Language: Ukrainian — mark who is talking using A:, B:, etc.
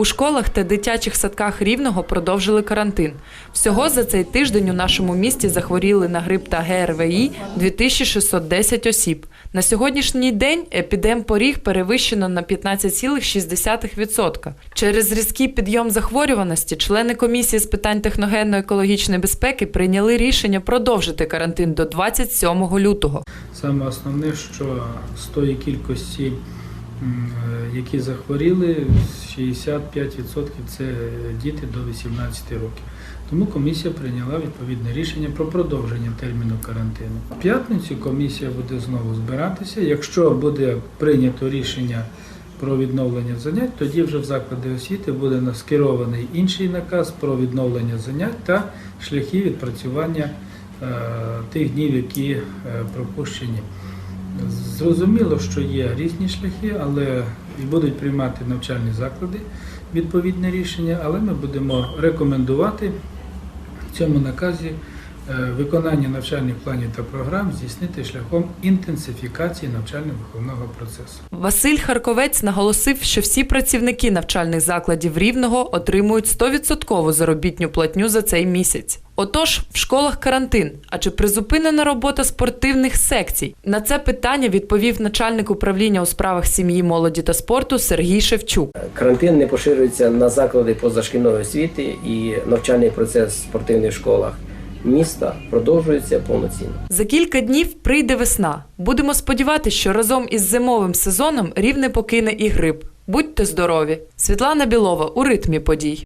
A: У школах та дитячих садках Рівного продовжили карантин. Всього за цей тиждень у нашому місті захворіли на грип та ГРВІ 2610 осіб. На сьогоднішній день епідемпоріг перевищено на 15,6%. Через різкий підйом захворюваності члени комісії з питань техногенно-екологічної безпеки прийняли рішення продовжити карантин до 27 лютого.
B: Саме основне, що з тої кількості, які захворіли, 65% це діти до 18 років. Тому комісія прийняла відповідне рішення про продовження терміну карантину. В п'ятницю комісія буде знову збиратися. Якщо буде прийнято рішення про відновлення занять, тоді вже в заклади освіти буде скерований інший наказ про відновлення занять та шляхи відпрацювання е, тих днів, які е, пропущені. Зрозуміло, що є різні шляхи, але і будуть приймати навчальні заклади відповідне рішення, але ми будемо рекомендувати в цьому наказі е, виконання навчальних планів та програм здійснити шляхом інтенсифікації навчально-виховного процесу.
A: Василь Харковець наголосив, що всі працівники навчальних закладів Рівного отримують 100% заробітню платню за цей місяць. Отож, в школах карантин. А чи призупинена робота спортивних секцій? На це питання відповів начальник управління у справах сім'ї, молоді та спорту Сергій Шевчук.
C: Карантин не поширюється на заклади позашкільної освіти і навчальний процес в спортивних школах міста продовжується повноцінно.
A: За кілька днів прийде весна. Будемо сподіватися, що разом із зимовим сезоном рівне покине і грип. Будьте здорові! Світлана Білова у ритмі подій.